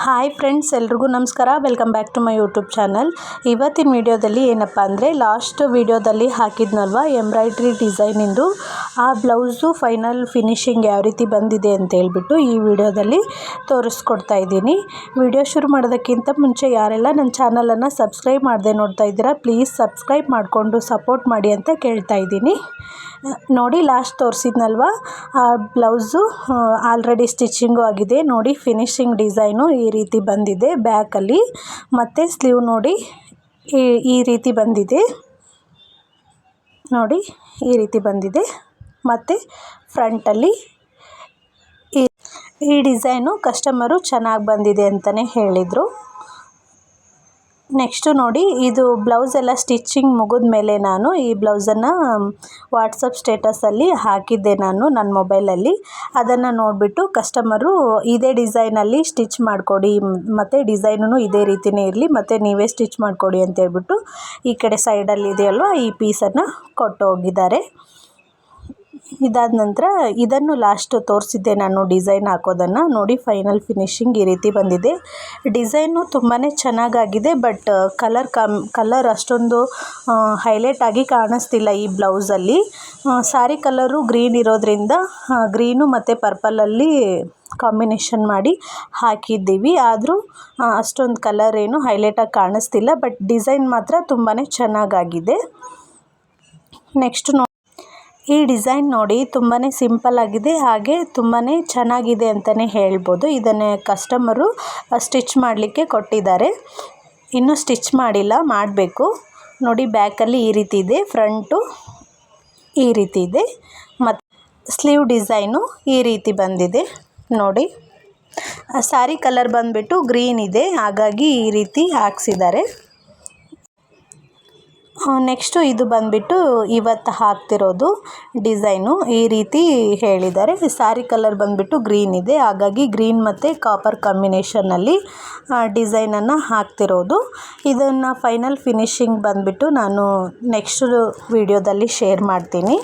Hi friends, ಎಲ್ರಿಗೂ ನಮಸ್ಕಾರ. Welcome back to my YouTube channel. ಇವತ್ತಿನ ವಿಡಿಯೋದಲ್ಲಿ ಏನಪ್ಪ ಅಂದರೆ, ಲಾಸ್ಟ್ ವಿಡಿಯೋದಲ್ಲಿ ಹಾಕಿದ್ನಲ್ವ, ಎಂಬ್ರಾಯ್ಡ್ರಿ ಡಿಸೈನಿಂದು ಆ ಬ್ಲೌಸು ಫೈನಲ್ ಫಿನಿಶಿಂಗ್ ಯಾವ ರೀತಿ ಬಂದಿದೆ ಅಂತ ಹೇಳ್ಬಿಟ್ಟು ಈ ವಿಡಿಯೋದಲ್ಲಿ ತೋರಿಸ್ಕೊಡ್ತಾ ಇದ್ದೀನಿ. ವಿಡಿಯೋ ಶುರು ಮಾಡೋದಕ್ಕಿಂತ ಮುಂಚೆ ಯಾರೆಲ್ಲ ನನ್ನ ಚಾನಲನ್ನು ಸಬ್ಸ್ಕ್ರೈಬ್ ಮಾಡದೆ ನೋಡ್ತಾ ಇದ್ದೀರಾ, ಪ್ಲೀಸ್ ಸಬ್ಸ್ಕ್ರೈಬ್ ಮಾಡಿಕೊಂಡು ಸಪೋರ್ಟ್ ಮಾಡಿ ಅಂತ ಕೇಳ್ತಾ ಇದ್ದೀನಿ. ನೋಡಿ, ಲಾಸ್ಟ್ ತೋರಿಸಿದ್ನಲ್ವ, ಆ ಬ್ಲೌಸು ಆಲ್ರೆಡಿ ಸ್ಟಿಚಿಂಗು ಆಗಿದೆ. ನೋಡಿ, ಫಿನಿಶಿಂಗ್ ಡಿಸೈನು ಈ ರೀತಿ ಬಂದಿದೆ ಬ್ಯಾಕಲ್ಲಿ. ಮತ್ತು ಸ್ಲೀವ್ ನೋಡಿ, ಈ ರೀತಿ ಬಂದಿದೆ. ನೋಡಿ, ಈ ರೀತಿ ಬಂದಿದೆ. ಮತ್ತು ಫ್ರಂಟಲ್ಲಿ ಈ ಈ ಡಿಸೈನು ಕಸ್ಟಮರು ಚೆನ್ನಾಗಿ ಬಂದಿದೆ ಅಂತಲೇ ಹೇಳಿದರು. ನೆಕ್ಸ್ಟು ನೋಡಿ, ಇದು ಬ್ಲೌಸ್ ಎಲ್ಲ ಸ್ಟಿಚಿಂಗ್ ಮುಗಿದ ಮೇಲೆ ನಾನು ಈ ಬ್ಲೌಸನ್ನು ವಾಟ್ಸಪ್ ಸ್ಟೇಟಸಲ್ಲಿ ಹಾಕಿದ್ದೆ ನಾನು ನನ್ನ ಮೊಬೈಲಲ್ಲಿ. ಅದನ್ನು ನೋಡಿಬಿಟ್ಟು ಕಸ್ಟಮರು ಇದೇ ಡಿಸೈನಲ್ಲಿ ಸ್ಟಿಚ್ ಮಾಡಿಕೊಡಿ, ಮತ್ತು ಡಿಸೈನೂ ಇದೇ ರೀತಿಯೇ ಇರಲಿ, ಮತ್ತು ನೀವೇ ಸ್ಟಿಚ್ ಮಾಡಿಕೊಡಿ ಅಂತ ಹೇಳ್ಬಿಟ್ಟು ಈ ಕಡೆ ಸೈಡಲ್ಲಿ ಇದೆಯಲ್ವ, ಈ ಪೀಸನ್ನು ಕೊಟ್ಟು ಹೋಗಿದ್ದಾರೆ ಇದಾದ ನಂತರ ಇದನ್ನು ಲಾಸ್ಟ್ ತೋರಿಸಿದ್ದೆ ನಾನು ಡಿಸೈನ್ ಹಾಕೋದನ್ನು. ನೋಡಿ ಫೈನಲ್ ಫಿನಿಶಿಂಗ್ ಈ ರೀತಿ ಬಂದಿದೆ. ಡಿಸೈನು ತುಂಬಾ ಚೆನ್ನಾಗಾಗಿದೆ ಬಟ್ ಕಲರ್ ಕಮ್ ಕಲರ್ ಅಷ್ಟೊಂದು ಹೈಲೈಟ್ ಆಗಿ ಕಾಣಿಸ್ತಿಲ್ಲ ಈ ಬ್ಲೌಸಲ್ಲಿ ಸಾರಿ ಕಲರು ಗ್ರೀನ್ ಇರೋದ್ರಿಂದ ಗ್ರೀನು ಮತ್ತು ಪರ್ಪಲಲ್ಲಿ ಕಾಂಬಿನೇಷನ್ ಮಾಡಿ ಹಾಕಿದ್ದೀವಿ. ಆದರೂ ಅಷ್ಟೊಂದು ಕಲರ್ ಏನು ಹೈಲೈಟಾಗಿ ಕಾಣಿಸ್ತಿಲ್ಲ ಬಟ್ ಡಿಸೈನ್ ಮಾತ್ರ ತುಂಬಾ ಚೆನ್ನಾಗಾಗಿದೆ. ನೆಕ್ಸ್ಟ್ ನೋ ಈ ಡಿಸೈನ್ ನೋಡಿ ತುಂಬಾ ಸಿಂಪಲ್ ಆಗಿದೆ, ಹಾಗೆ ತುಂಬಾ ಚೆನ್ನಾಗಿದೆ ಅಂತಲೇ ಹೇಳ್ಬೋದು. ಇದನ್ನೇ ಕಸ್ಟಮರು ಸ್ಟಿಚ್ ಮಾಡಲಿಕ್ಕೆ ಕೊಟ್ಟಿದ್ದಾರೆ. ಇನ್ನೂ ಸ್ಟಿಚ್ ಮಾಡಿಲ್ಲ, ಮಾಡಬೇಕು. ನೋಡಿ ಬ್ಯಾಕಲ್ಲಿ ಈ ರೀತಿ ಇದೆ, ಫ್ರಂಟು ಈ ರೀತಿ ಇದೆ ಮತ್ತು ಸ್ಲೀವ್ ಡಿಸೈನು ಈ ರೀತಿ ಬಂದಿದೆ, ನೋಡಿ. ಸ್ಯಾರಿ ಕಲರ್ ಬಂದುಬಿಟ್ಟು ಗ್ರೀನ್ ಇದೆ, ಹಾಗಾಗಿ ಈ ರೀತಿ ಹಾಕ್ಸಿದ್ದಾರೆ. ನೆಕ್ಸ್ಟು ಇದು ಬಂದುಬಿಟ್ಟು ಇವತ್ತು ಹಾಕ್ತಿರೋದು ಡಿಸೈನು. ಈ ರೀತಿ ಹೇಳಿದ್ದಾರೆ. ಸ್ಯಾರಿ ಕಲರ್ ಬಂದುಬಿಟ್ಟು ಗ್ರೀನ್ ಇದೆ. ಹಾಗಾಗಿ ಗ್ರೀನ್ ಮತ್ತು ಕಾಪರ್ ಕಾಂಬಿನೇಷನಲ್ಲಿ ಡಿಸೈನನ್ನು ಹಾಕ್ತಿರೋದು. ಇದನ್ನು ಫೈನಲ್ ಫಿನಿಶಿಂಗ್ ಬಂದುಬಿಟ್ಟು ನಾನು ನೆಕ್ಸ್ಟ್ ವಿಡಿಯೋದಲ್ಲಿ ಶೇರ್ ಮಾಡ್ತೀನಿ.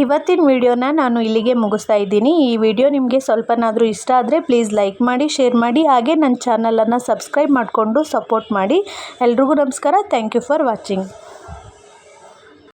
ಇವತ್ತಿನ ವಿಡಿಯೋನ ನಾನು ಇಲ್ಲಿಗೆ ಮುಗಿಸ್ತಾ ಇದ್ದೀನಿ. ಈ ವಿಡಿಯೋ ನಿಮಗೆ ಸ್ವಲ್ಪನಾದರೂ ಇಷ್ಟ ಆದರೆ ಪ್ಲೀಸ್ ಲೈಕ್ ಮಾಡಿ ಶೇರ್ ಮಾಡಿ, ಹಾಗೆ ನನ್ನ ಚಾನಲನ್ನು ಸಬ್ಸ್ಕ್ರೈಬ್ ಮಾಡಿಕೊಂಡು ಸಪೋರ್ಟ್ ಮಾಡಿ. ಎಲ್ರಿಗೂ ನಮಸ್ಕಾರ. Thank you for watching